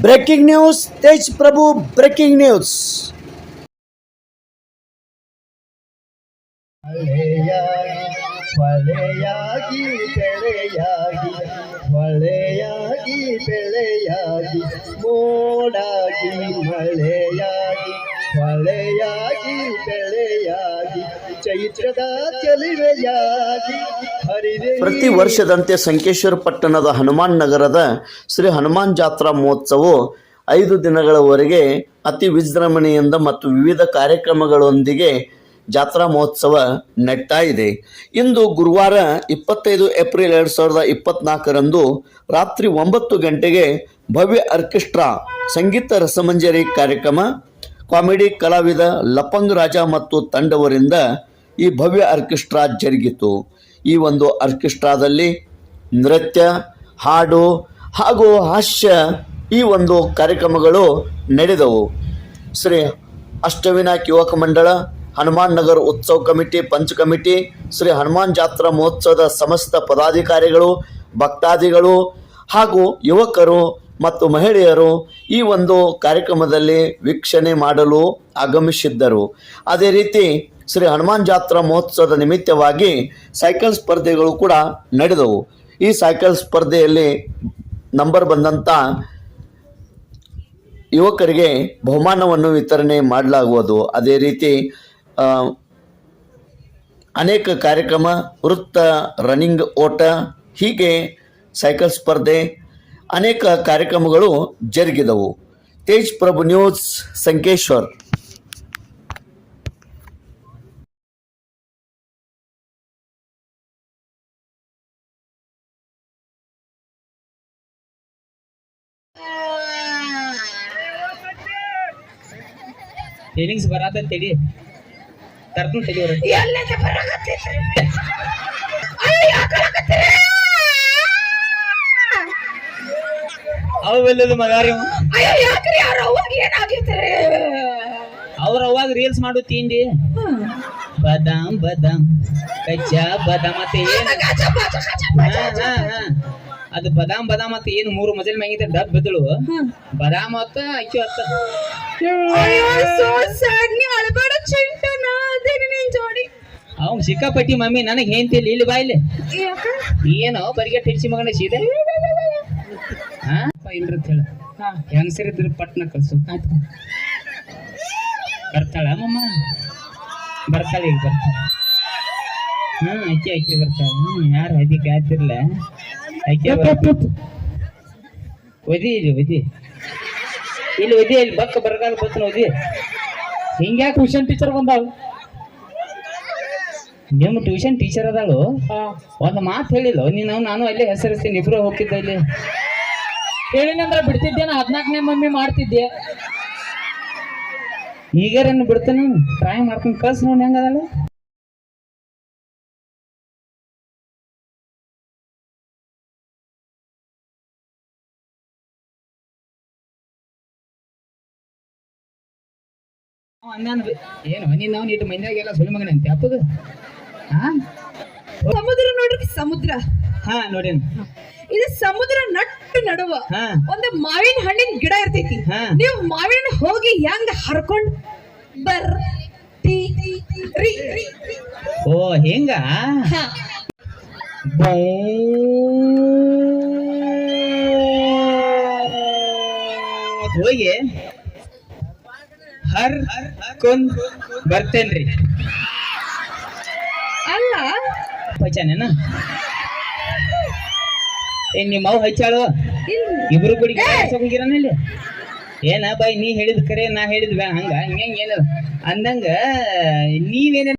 breaking news Tej Prabhu breaking news ಹೊಳೆಯಾಗಿ ಬೆಳೆಯಾಗಿ ಹೊಳೆಯಾಗಿ ಬೆಳೆಯಾಗಿ ಮೋಡಾಗಿ ಮಳೆಯಾಗಿ ಹೊಳೆಯಾಗಿ ಬೆಳೆಯಾಗಿ ಚೈತ್ರದ ಚೆಲುವೆಯಾಗಿ ಹರಿವೆ ಪ್ರತಿ ವರ್ಷದಂತೆ ಸಂಕೇಶ್ವರ ಪಟ್ಟಣದ ಹನುಮಾನ್ ನಗರದ ಶ್ರೀ ಹನುಮಾನ್ ಜಾತ್ರಾ ಮಹೋತ್ಸವವು ಐದು ದಿನಗಳವರೆಗೆ ಅತಿ ವಿಜೃಂಭಣೆಯಿಂದ ಮತ್ತು ವಿವಿಧ ಕಾರ್ಯಕ್ರಮಗಳೊಂದಿಗೆ ಜಾತ್ರಾ ಮಹೋತ್ಸವ ನಡೀತಾ ಇದೆ. ಇಂದು ಗುರುವಾರ ಇಪ್ಪತ್ತೈದು ಏಪ್ರಿಲ್ ಎರಡು ಸಾವಿರದ ಇಪ್ಪತ್ನಾಲ್ಕರಂದು ರಾತ್ರಿ ಒಂಬತ್ತು ಗಂಟೆಗೆ ಭವ್ಯ ಆರ್ಕೆಸ್ಟ್ರಾ, ಸಂಗೀತ ರಸಮಂಜರಿ ಕಾರ್ಯಕ್ರಮ, ಕಾಮಿಡಿ ಕಲಾವಿದ ಲಪಂಗ್ ರಾಜ ಮತ್ತು ತಂಡವರಿಂದ ಈ ಭವ್ಯ ಆರ್ಕೆಸ್ಟ್ರಾ ಜರುಗಿತು. ಈ ಒಂದು ಆರ್ಕೆಸ್ಟ್ರಾದಲ್ಲಿ ನೃತ್ಯ, ಹಾಡು ಹಾಗೂ ಹಾಸ್ಯ ಈ ಒಂದು ಕಾರ್ಯಕ್ರಮಗಳು ನಡೆದವು. ಶ್ರೀ ಅಷ್ಟವಿನಾಯಕ್ ಯುವಕ ಮಂಡಳ, ಹನುಮಾನ್ ನಗರ್ ಉತ್ಸವ ಕಮಿಟಿ, ಪಂಚ ಕಮಿಟಿ, ಶ್ರೀ ಹನುಮಾನ್ ಜಾತ್ರಾ ಮಹೋತ್ಸವದ ಸಮಸ್ತ ಪದಾಧಿಕಾರಿಗಳು, ಭಕ್ತಾದಿಗಳು ಹಾಗೂ ಯುವಕರು ಮತ್ತು ಮಹಿಳೆಯರು ಈ ಒಂದು ಕಾರ್ಯಕ್ರಮದಲ್ಲಿ ವೀಕ್ಷಣೆ ಮಾಡಲು ಆಗಮಿಸಿದ್ದರು. ಅದೇ ರೀತಿ ಶ್ರೀ ಹನುಮಾನ್ ಜಾತ್ರಾ ಮಹೋತ್ಸವದ ನಿಮಿತ್ತವಾಗಿ ಸೈಕಲ್ ಸ್ಪರ್ಧೆಗಳು ಕೂಡ ನಡೆದವು. ಈ ಸೈಕಲ್ ಸ್ಪರ್ಧೆಯಲ್ಲಿ ನಂಬರ್ ಬಂದಂಥ ಯುವಕರಿಗೆ ಬಹುಮಾನವನ್ನು ವಿತರಣೆ ಮಾಡಲಾಗುವುದು. ಅದೇ ರೀತಿ ಅನೇಕ ಕಾರ್ಯಕ್ರಮ, ವೃತ್ತ, ರನ್ನಿಂಗ್ ಓಟ, ಹೀಗೆ ಸೈಕಲ್ ಸ್ಪರ್ಧೆ ಅನೇಕ ಕಾರ್ಯಕ್ರಮಗಳು ಜರುಗಿದವು. ತೇಜ್ ಪ್ರಭು ನ್ಯೂಸ್ ಸಂಕೇಶ್ವರ್. ಫೀಲಿಂಗ್ಸ್ ಬರಾತ ತಡಿ ತರ್ತೀನಿ ತಡಿ ಅವ್ರ. ಎಲ್ಲಿಂದ ಮಗಾರಿ ಅವ. ಅಯ್ಯೋ, ಯಾಕ್ರಿ ಅವ್ರ ಅವ್ವಗ್ ಏನಾಗೈತ್ರಿ? ಅವ್ರ ಅವಾಗ ರೀಲ್ಸ್ ಮಾಡು ತಿಂಡಿ. ಬದಾಮ್ ಬದಾಮ್ ಕಚ್ಚಾ ಬದಾಮ್ ಮತ್ತೆ ಏನ್? ಅದು ಬದಾಮ್ ಬದಾಮ್ ಅಂತ ಏನು ಮೂರು ಮಜಲ್ ಮ್ಯಾಗಿದ್ದ ಡಬ್ ಬಿದ್ದಳು. ಬದಾಮ್ ಅತ್ತ ಅಕ್ಕಿ ಅತ್ತ. ಅವ್ನ್ ಸಿಕ್ಕಾಪಟ್ಟಿ ಮಮ್ಮಿ ನನಗೆ ಹೇಂತಿಲ್ಲ ಇಲ್ಲಿ ಬಾಯ್ಲಿ? ಏನೋ ಬರಿಗೆ ಟಿಡ್ಸಿ ಮಗನ ಸೀದೆ ಇಲ್ರಿ ಹೇಳ. ಹೆಂಗಸರಿದ್ರ ಪಟ್ನ ಕಲ್ಸು ಬರ್ತಾಳ ಮಮ್ಮ? ಬರ್ತಾಳೆ ಈಗ ಬರ್ತಾಳ. ಹ್ಮ್ ಅಕ್ಕಿ ಅಕ್ಕಿ ಬರ್ತಾಳ. ಹ್ಮ್ ಯಾರು ಅದಕ್ಕೆ ಆತಿರ್ಲ? ಒದಿ ಇಲ್ಲಿ ಒದಿ. ಇಲ್ಲಿ ಒದಿ ಇಲ್ಲಿ ಬಕ್ಕ ಬರಗಾಲ ಬತ್ತನ ಒದಿ. ಹಿಂಗ್ಯಾಕೆ ಟ್ಯೂಷನ್ ಟೀಚರ್ ಬಂದಾವ ನಿಮ್ಮ ಟ್ಯೂಷನ್ ಟೀಚರ್ ಅದಾಳು? ಒಂದು ಮಾತು ಹೇಳಿಲ್ಲ. ನೀನು ನಾನು ಅಲ್ಲೇ ಹೆಸರಿಸ್ತೀನಿ. ಇಬ್ರು ಹೋಗಿದ್ದ ಇಲ್ಲಿ. ಹೇಳಿನಂದ್ರೆ ಬಿಡ್ತಿದ್ದೇನ ಹದಿನಾಲ್ಕನೇ ಮಮ್ಮಿ ಮಾಡ್ತಿದ್ದೆ ಈಗಾರೇನು ಬಿಡ್ತಾನೆ? ಟ್ರೈ ಮಾಡ್ಕೊಂಡು ಕಳ್ಸಿ ನೋಡಿ ಹೆಂಗದಲ್ಲ ಏನು ನೀನು ನಾವು ನೀಟ್ ಮಂದ್ಯಾಗೆಲ್ಲ ಸುಳಿ ಮಗನ ಅಂತೆ ಅಪ್ಪಗ ಹಾ ಸಮುದ್ರ ನೋಡ್ರಿ ಸಮುದ್ರ ಹಾ ನೋಡಿ ಇದು ಸಮುದ್ರ ನಟ್ಟು ನಡುವ ಹಾ. ಒಂದು ಮಾವಿನ ಹಣ್ಣಿನ ಗಿಡ ಇರ್ತೈತಿ ಹಾ. ನೀವು ಮಾವಿನ ಹಣ್ಣ್ ಹೋಗಿ ಹೆಂಗ್ ಹರ್ಕೊಂಡ್ ಬರ್. ಓ ಹೆಂಗ. ಅದ್ ಹೋಗಿ ಹರ್ ಕೊಂದ್ ಬರ್ತೇನ್ರಿ. ಅಲ್ಲ. ಪಚಾನೇನ? ಏನ್ ನಿಮ್ಮ ಅವ್ ಹಚ್ಚಾಳು? ಇಬ್ರು ಕೂಡಿ ಏನ ಬಾಯ್ ನೀ ಹೇಳಿದ ಕರೆ ನಾ ಹೇಳಿದ್ ಹಂಗ ಹಿಂಗ ಏನು? ಅಂದಂಗ ನೀವೇನ